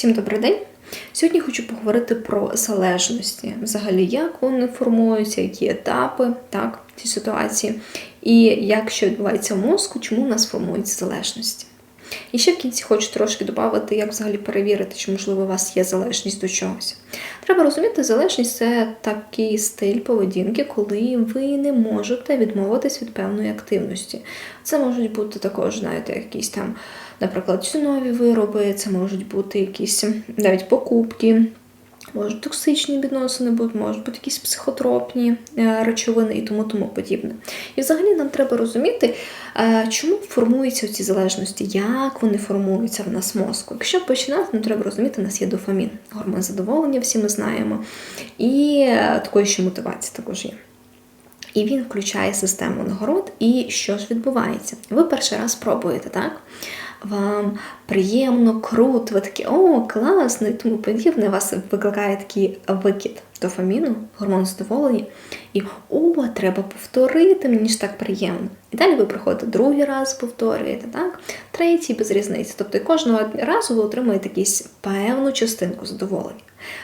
Всім добрий день! Сьогодні хочу поговорити про залежності, взагалі, як вони формуються, які етапи так, ці ситуації, і як що відбувається в мозку, чому у нас формуються залежності. І ще в кінці хочу трошки додати, як взагалі перевірити, чи можливо у вас є залежність до чогось. Треба розуміти, залежність це такий стиль поведінки, коли ви не можете відмовитись від певної активності. Це можуть бути також, знаєте, якісь там, наприклад, цінові вироби, це можуть бути якісь навіть покупки. Можуть токсичні відносини бути, можуть бути якісь психотропні е, речовини і тому тому подібне. І взагалі нам треба розуміти, е, чому формуються ці залежності, як вони формуються в нас мозку. Якщо починати, нам треба розуміти, у нас є дофамін, гормон задоволення, всі ми знаємо, і е, такої ще мотивації також є. І він включає систему нагород. І що ж відбувається? Ви перший раз пробуєте, так? Вам приємно, круто, ви такі, о, класно і тому подібне. Вас викликає такий викид дофаміну, гормон задоволення. І о, треба повторити, мені ж так приємно. І далі ви приходите другий раз, повторюєте, так? Третій без різниці. Тобто кожного разу ви отримуєте якусь певну частинку задоволення.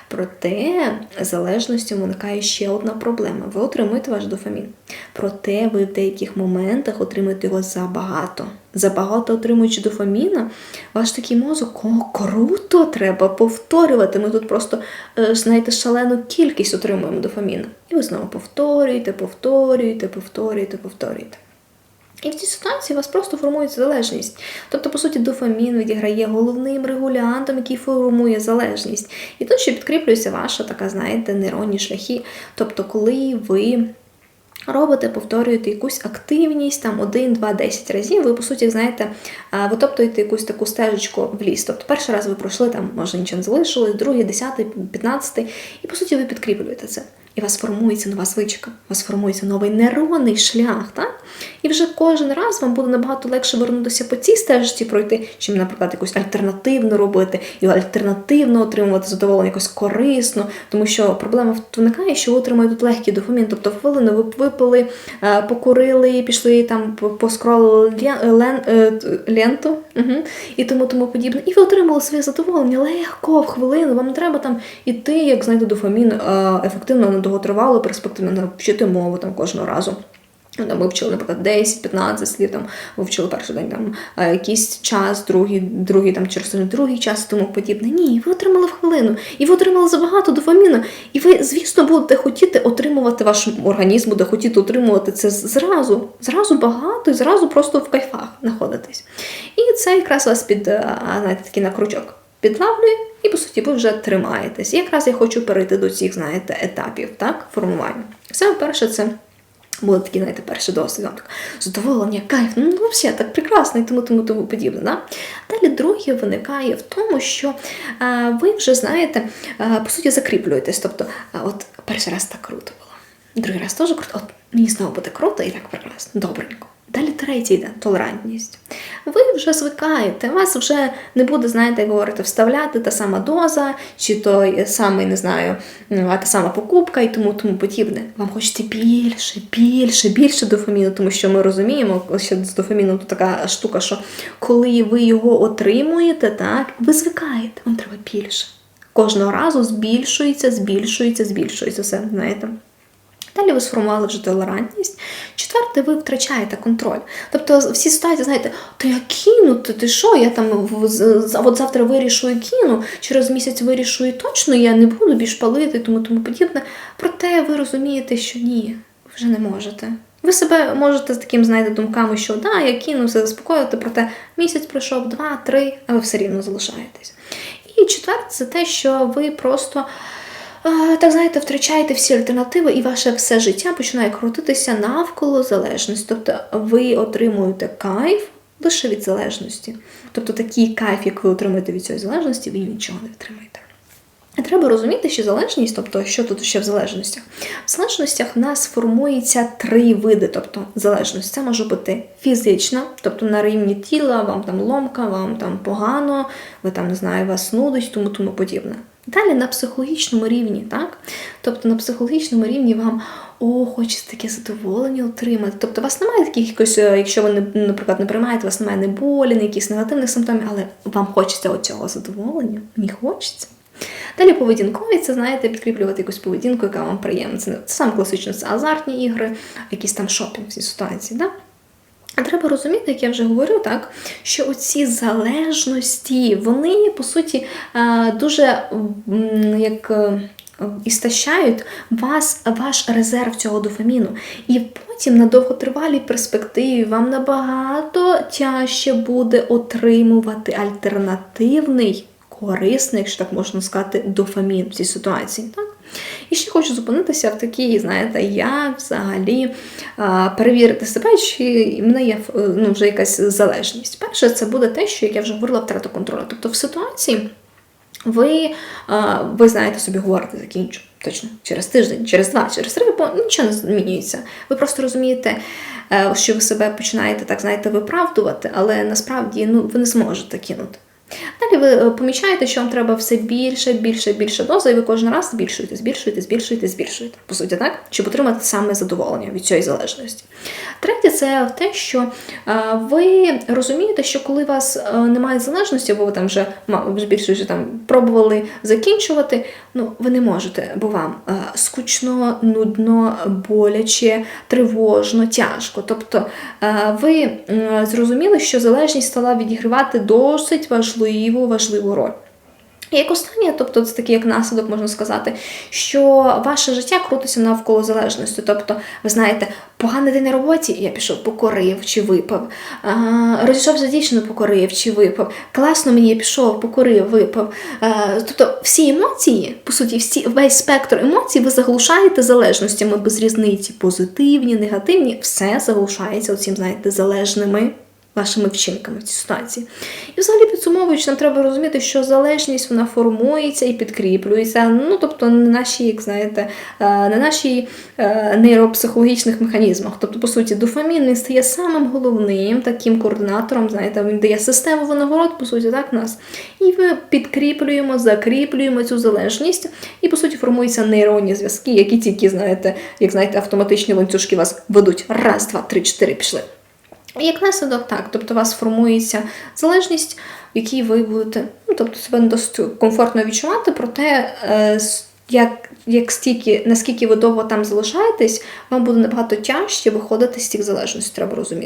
Проте залежності виникає ще одна проблема. Ви отримуєте ваш дофамін. Проте ви в деяких моментах отримуєте його забагато. Забагато отримуючи дофаміна, ваш такий мозок, о, круто, треба повторювати. Ми тут просто, е, знаєте, шалену кількість отримуємо дофаміну. І ви знову повторюєте, повторюєте, повторюєте, повторюєте. І в цій ситуації у вас просто формується залежність. Тобто, по суті, дофамін відіграє головним регулянтом, який формує залежність. І тут ще підкріплюється ваша така, знаєте, нейронні шляхи. Тобто, коли ви робите, повторюєте якусь активність, там 1, 2, 10 разів, ви, по суті, знаєте, витоптуєте якусь таку стежечку в ліс. Тобто, перший раз ви пройшли, там, може, нічого не залишилось, другий, десятий, п'ятнадцятий, і, по суті, ви підкріплюєте це. І у вас формується нова звичка, у вас формується новий нейронний шлях, так? І вже кожен раз вам буде набагато легше вернутися по цій стежці пройти, чим, наприклад, якусь альтернативну робити, і альтернативно отримувати задоволення якось корисно. Тому що проблема виникає, що ви отримуєте легкий дофамін. Тобто хвилину ви випили, е, покурили, пішли там, поскролили е, ленту угу, і тому тому подібне. І ви отримали своє задоволення легко в хвилину. Вам не треба там іти, як знаєте, дофамін е, ефективно довготривало перспективно навчити мову там кожного разу. Там вивчили, наприклад, 10-15 слів, там вивчили перший день там якийсь час, другий, другий там через другий час тому подібне. Ні, ви отримали в хвилину, і ви отримали забагато дофаміну. І ви, звісно, будете хотіти отримувати ваш організм, буде хотіти отримувати це зразу, зразу багато і зразу просто в кайфах знаходитись. І це якраз вас під знаєте, такий накручок підлавлює, і, по суті, ви вже тримаєтесь. І якраз я хочу перейти до цих, знаєте, етапів так, формування. Саме перше, це буде такий, знаєте, перший досвід. Задоволення, кайф, ну, ну все, так прекрасно і тому тому тому подібне. Да? Далі друге виникає в тому, що а, ви вже знаєте, а, по суті, закріплюєтесь. Тобто, а, от перший раз так круто було, другий раз теж круто, от мені знову буде круто і так прекрасно, добренько. Третій йде толерантність. Ви вже звикаєте, вас вже не буде, знаєте, говорити, вставляти та сама доза, чи той самий, не знаю, та сама покупка і тому тому подібне. Вам хочеться більше, більше, більше дофаміну, тому що ми розуміємо, що з дофаміном тут така штука, що коли ви його отримуєте, так, ви звикаєте, вам треба більше. Кожного разу збільшується, збільшується, збільшується все, знаєте. Далі ви сформували вже толерантність. Четверте, ви втрачаєте контроль. Тобто, всі ситуації, знаєте, то я кину, то ти що? Я там от завтра вирішу і кину, через місяць вирішу і точно я не буду більш палити, тому тому подібне. Проте ви розумієте, що ні, вже не можете. Ви себе можете з таким, знаєте, думками, що да, я кину, все заспокоювати, проте місяць пройшов, два, три, а ви все рівно залишаєтесь. І четверте, це те, що ви просто так знаєте, втрачаєте всі альтернативи, і ваше все життя починає крутитися навколо залежності. Тобто ви отримуєте кайф лише від залежності. Тобто такий кайф, як ви отримуєте від цієї залежності, ви нічого не отримаєте. Треба розуміти, що залежність, тобто, що тут ще в залежностях? В залежностях в нас формується три види, тобто залежність. Це може бути фізична, тобто на рівні тіла, вам там ломка, вам там погано, ви там не знаю, вас нудить, тому тому подібне. Далі на психологічному рівні, так? Тобто на психологічному рівні вам о, хочеться таке задоволення отримати. Тобто у вас немає таких якось, е, якщо ви, наприклад, не приймаєте, у вас немає ні болі, ні якихось негативних симптомів, але вам хочеться оцього задоволення, мені хочеться. Далі поведінкові, це знаєте, підкріплювати якусь поведінку, яка вам приємна. Це, саме класично, це азартні ігри, якісь там шопінг в цій ситуації. Да? Треба розуміти, як я вже говорю, так, що оці залежності, вони по суті е, дуже як. е, Істощають вас, ваш резерв цього дофаміну. І потім на довготривалій перспективі вам набагато тяжче буде отримувати альтернативний, корисний, якщо так можна сказати, дофамін в цій ситуації. Так? І ще хочу зупинитися в такій, знаєте, як взагалі перевірити себе, чи в мене є е, ну, вже якась залежність. Перше, це буде те, що як я вже говорила, втрата контролю. Тобто в ситуації ви, ви знаєте собі, говорите, закінчу. Точно, через тиждень, через два, через три, бо нічого не змінюється. Ви просто розумієте, е, що ви себе починаєте так, знаєте, виправдувати, але насправді ну, ви не зможете кинути. Далі ви е, помічаєте, що вам треба все більше, більше, більше доза, і ви кожен раз збільшуєте, збільшуєте, збільшуєте, збільшуєте. По суті, так? Щоб отримати саме задоволення від цієї залежності. Третє, це те, що е, ви розумієте, що коли у вас е, немає залежності, або ви там вже збільшуючи там пробували закінчувати, ну ви не можете, бо вам скучно, нудно, боляче, тривожно, тяжко. Тобто ви зрозуміли, що залежність стала відігравати досить важливу, важливу роль. І як останнє, тобто це такий як наслідок, можна сказати, що ваше життя крутиться навколо залежності. Тобто, ви знаєте, поганий день на роботі, я пішов, покорив чи випав. А, розійшовся дівчиною, покорив чи випав. Класно мені пішов, покорив, випав. Тобто всі емоції, по суті, всі, весь спектр емоцій ви заглушаєте залежностями без різниці. Позитивні, негативні, все заглушається оцім, знаєте, залежними вашими вчинками в цій ситуації. І взагалі підсумовуючи, нам треба розуміти, що залежність вона формується і підкріплюється. Ну, тобто, не наші, як знаєте, е, не наші е, нейропсихологічних механізмах. Тобто, по суті, дофамін він стає самим головним таким координатором, знаєте, він дає систему винагород, по суті, так нас. І ми підкріплюємо, закріплюємо цю залежність, і по суті формуються нейронні зв'язки, які тільки, знаєте, як знаєте, автоматичні ланцюжки вас ведуть. Раз, два, три, чотири пішли. І як наслідок, так, тобто у вас формується залежність, в якій ви будете ну, тобто себе досить комфортно відчувати, проте е, як, як стільки, наскільки ви довго там залишаєтесь, вам буде набагато тяжче виходити з цих залежностей, треба розуміти.